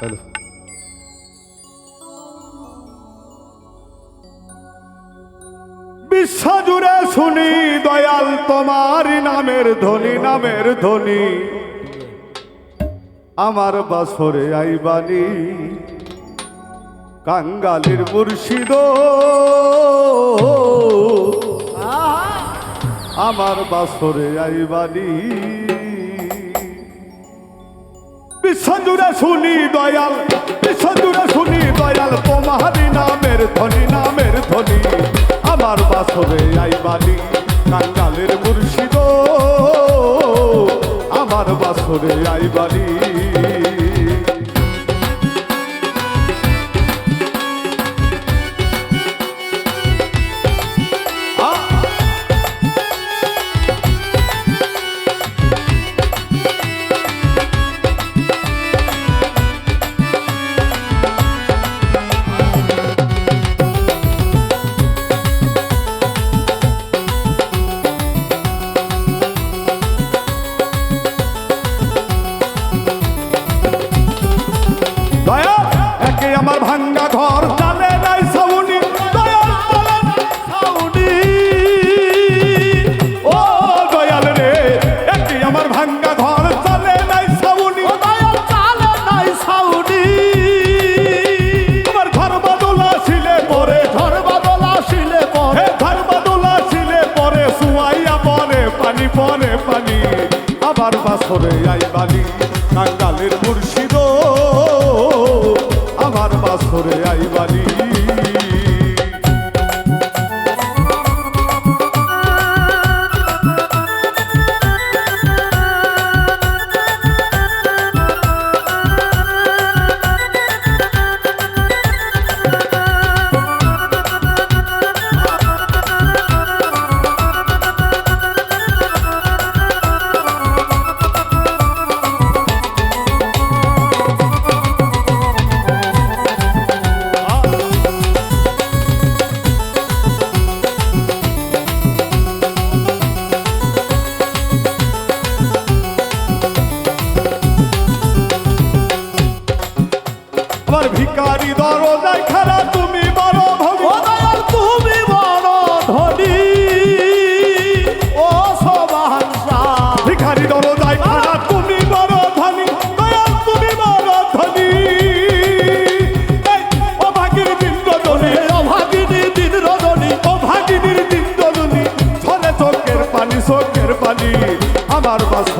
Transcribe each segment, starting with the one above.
Hello বিশ্বজুড়ে শুনি দয়াল তোমার নামের ধ্বনি নামের ধ্বনি। আমার বাসরে আইবানি কাঙ্গালির মুর্শিদ। আমার বাসরে আইবানি বিশ্বজুড়ে শুনি দয়াল বিশ্বজুড়ে শুনি দয়াল তোমারি নামের ধনী নামের ধনী আমার বাসরে আইবানি কাঙ্গালের মুর্শিদ, আমার বাসরে আইবানি ভাঙ্গা ঘর চলে নাই সাউনি চলে নাই সাউনি আমার ঘর বদলা আসিলে পরে ঘর বদলা আসিলে পরে। ঘর বদলা আসিলে পরে সুয়াইয়া পরে পানি পরে পানি। আবার বাসরে আইবানি কাঙ্গালের মুর্শিদ আমার ভিকারি দরজায় খারা তুমি বড় ভগবান তুমি বড় ধনী। ও সবান ভিখারি দরজায় খারা তুমি বড় ধনী। দয়াল তুমি বড় ধনী। ও ভাগির বিন্দজনী অভাগিনী দিন রজনী ও ভাগিনীর বিন্দজনী ছলে চোখের পানি চোখের পানি। আমার বাসরে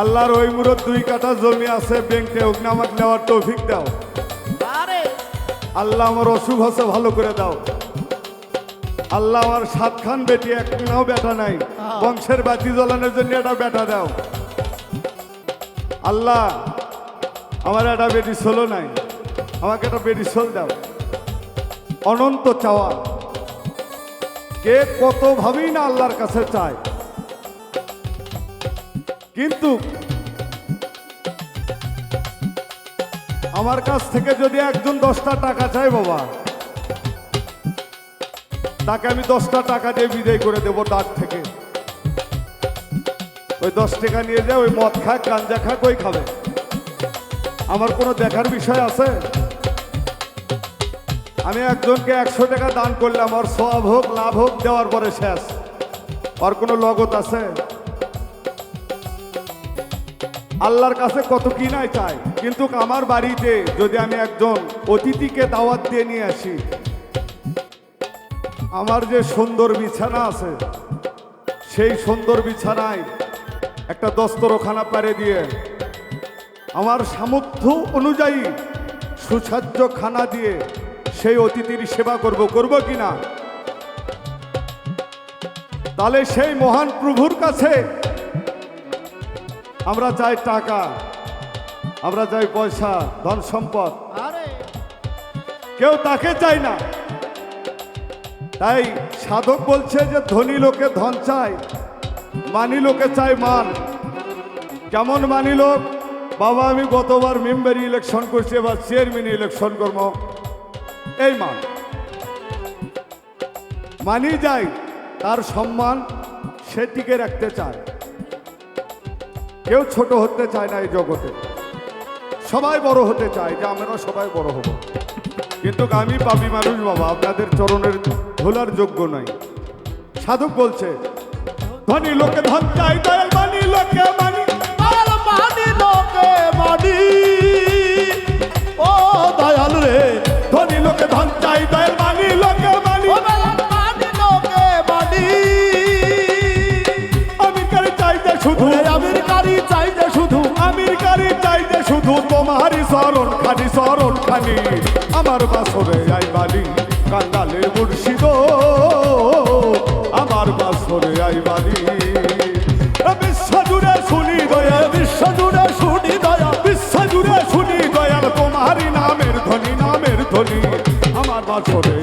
আল্লাহর ওই মুরত দুই কাঠা জমি আছে ব্যাংকে ওখানে আমাকে নেওয়ার তৌফিক দাও। আল্লাহ আমার অসুখ আছে ভালো করে দাও। আল্লাহ আমার সাত খান বেটি একটাও বেটা নাই। বংশের বাতি জ্বলানোর জন্য একটা বেটা দাও। আল্লাহ আমার একটা বেটি ছিল নাই। আমাকে একটা বেটি সোল দাও। অনন্ত চাওয়া। কে কত ভাবেই না আল্লাহর কাছে চায়। কিন্তু আমার কাছ থেকে যদি একজন দশটা টাকা চায় বাবা, তাকে আমি দশটা টাকা দিয়ে বিদায় করে দেবো ডাক থেকে। ওই দশ টাকা নিয়ে যায় ওই মদ খাক, গাঞ্জা খাক, ওই খাবে। আমার কোনো দেখার বিষয় আছে? আমি একজনকে একশো টাকা দান করলাম, ওর সব হোক, লাভ হোক, দেওয়ার পরে শেষ। আর কোনো লগত আছে? আল্লাহর কাছে কত কি নাই চাই কিন্তু আমার বাড়িতে যদি আমি একজন অতিথিকে দাওয়াত দিয়ে নিয়ে আসি, আমার যে সুন্দর বিছানা আছে, সেই সুন্দর বিছানায় একটা দস্তরখানা পারে দিয়ে আমার সামর্থ্য অনুযায়ী সুসাহ্য খানা দিয়ে সেই অতিথির সেবা করব। করব কি না তাহলে সেই মহান প্রভুর কাছে আমরা চাই টাকা আমরা চাই পয়সা ধন সম্পদ। আরে। কেউ তাকে চায় না। তাই সাধক বলছে যে ধনী লোকে ধন চায় মানি লোকে চায় মান। কেমন মানি লোক? বাবা আমি গতবার মেম্বার ইলেকশন করছি এবার চেয়ারম্যান ইলেকশন করব। এই মান। মানি যায় তার সম্মান সে টিকে রাখতে চায়। কেউ ছোট হতে চায় না এই জগতে। সবাই বড় হতে চায়, যে আমরা সবাই বড় হব। কিন্তু আমি পাবি মানুষ বাবা, আপনাদের চরণের ভোলার যোগ্য নাই। সাধক বলছে, ধনী লোকে ধন চাই দয়াল মানি লোকে মানি শরণ আমার বাসরে আই বালি কান্দালে মুর্শিদ। আমার বাসরে আই বালি। শুনি দয়া, বিশ্ব শুনি দয়া, বিশ্ব শুনি দয়াল তোমারই নামের ধ্বনি নামের ধ্বনি। আমার বাসরে